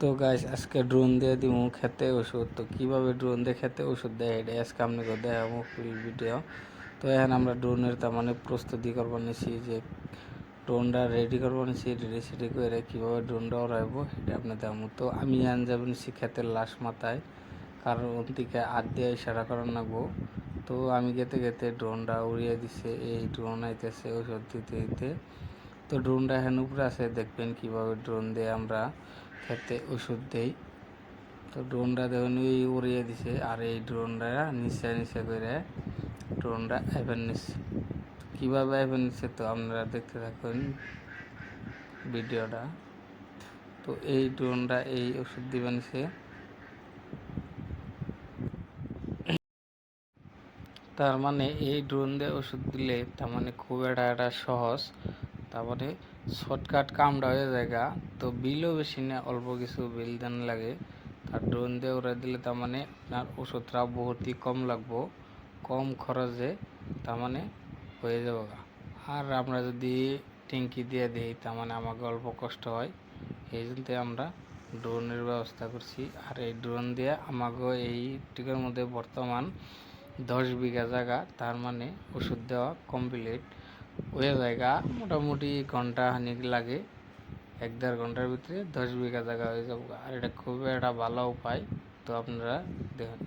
তো গাইস আজকে ড্রোন দিয়ে দিব খেতে ওষুধ তো কীভাবে ড্রোন দিয়ে খেতে ওষুধ দেয় এটা আজকে আপনাকে দেখাবো ফুল ভিডিও তো এখন আমরা ড্রোনের তার মানে প্রস্তুতি করব নিছি যে ড্রোনটা রেডি করব নিছি রেডি সেডি করে কীভাবে ড্রোনটা উড়াইব এটা আপনি দেখাবো। তো আমি আন যাব নিছি খেতের লাশ মাথায়, কারণ ওর দিকে হাত দিয়ে ইশারা করার লাগবো। তো আমি গেতে গেতে ড্রোনটা উড়িয়ে দিছে, এই ড্রোন আইতেছে ওষুধ দিতে দিতে। তো ড্রোনটা এখন উপরে আছে, দেখবেন কীভাবে ড্রোন দিয়ে আমরা খেতে ওষুধ দেই। তো ড্রোনটা দেখুন উড়িয়ে দিছে। আর এই ড্রোনটা নিচে নিচে করে ড্রোনটা এবার নিচ্ছে কীভাবে এবার নিচ্ছে তো আপনারা দেখতে থাকুন ভিডিওটা। তো এই ড্রোনটা এই ওষুধ দিবেন সে। তার মানে এই ড্রোন দিয়ে ওষুধ দিলে তার মানে খুব একটা একটা সহজ। তারপরে শর্টকাট কামটা হয়ে জায়গা, তো বিলও বেশি না, অল্প কিছু বিল দেন লাগে। আর ড্রোন দিয়ে ওরা দিলে তার মানে আপনার ওষুধটা বহুতই কম লাগবো, কম খরচে তার মানে হয়ে যাবে আর আমরা যদি ট্যাঙ্কি দিয়ে দিই, তার মানে আমাকে অল্প কষ্ট হয়, এই জন্য আমরা ড্রোনের ব্যবস্থা করছি। আর এই ড্রোন দিয়ে আমাকে এই টিকের মধ্যে বর্তমান দশ বিঘা জায়গা, তার মানে ওষুধ দেওয়া কমপ্লিট ওই জায়গা মোটামুটি ঘণ্টা হানিক লাগে। এক দেড় ঘণ্টার ভিতরে দশ বিঘা জায়গা হয়ে যাব আর এটা খুবই একটা ভালো উপায়, তো আপনারা দেখুন।